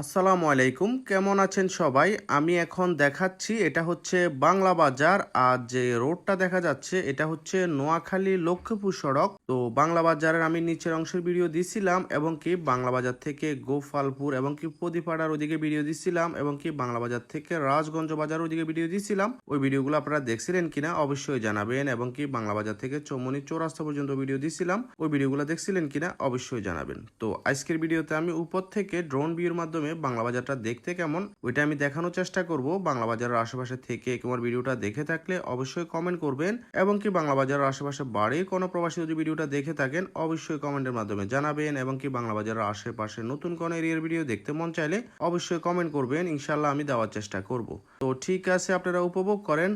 আসসালামু আলাইকুম, কেমন আছেন সবাই? আমি এখন দেখাচ্ছি, এটা হচ্ছে বাংলা বাজার, আর যে রোডটা দেখা যাচ্ছে, এটা হচ্ছে নোয়াখালী লক্ষ্মীপুর সড়ক। তো বাংলা বাজারের আমি নিচের অংশের ভিডিও দিছিলাম, এবং কি বাংলা বাজার থেকে গোপালপুর, এবং কি প্রদীপাড়ার ওদিকে ভিডিও দিছিলাম, এবং কি বাংলা বাজার থেকে রাজগঞ্জ বাজার ওদিকে ভিডিও দিছিলাম। ওই ভিডিওগুলো আপনারা দেখছিলেন কিনা অবশ্যই জানাবেন, এবং কি বাংলা বাজার থেকে চৌমনি চৌরাস্তা পর্যন্ত ভিডিও দিছিলাম, ওই ভিডিওগুলো দেখছিলেন কিনা অবশ্যই জানাবেন। তো আজকের ভিডিওতে আমি উপর থেকে ড্রোন ভিউর মাধ্যমে বাংলা বাজারটা দেখতে কেমন, ওইটা আমি দেখানোর চেষ্টা করব। বাংলা বাজারের আশেপাশে থেকে তোমার ভিডিওটা দেখে থাকলে অবশ্যই কমেন্ট করবেন এবং কি বাংলা বাজারের আশেপাশে বাড়ির কোনো প্রবাসী যদি ভিডিওটা দেখে থাকেন, অবশ্যই কমেন্টের মাধ্যমে জানাবেন এবং কি বাংলা বাজারের আশেপাশে নতুন কোনো এরিয়ার ভিডিও দেখতে মন চাইলে অবশ্যই কমেন্ট করবেন। ইনশাল্লাহ আমি দেওয়ার চেষ্টা করব। তো ঠিক আছে, আপনারা উপভোগ করেন।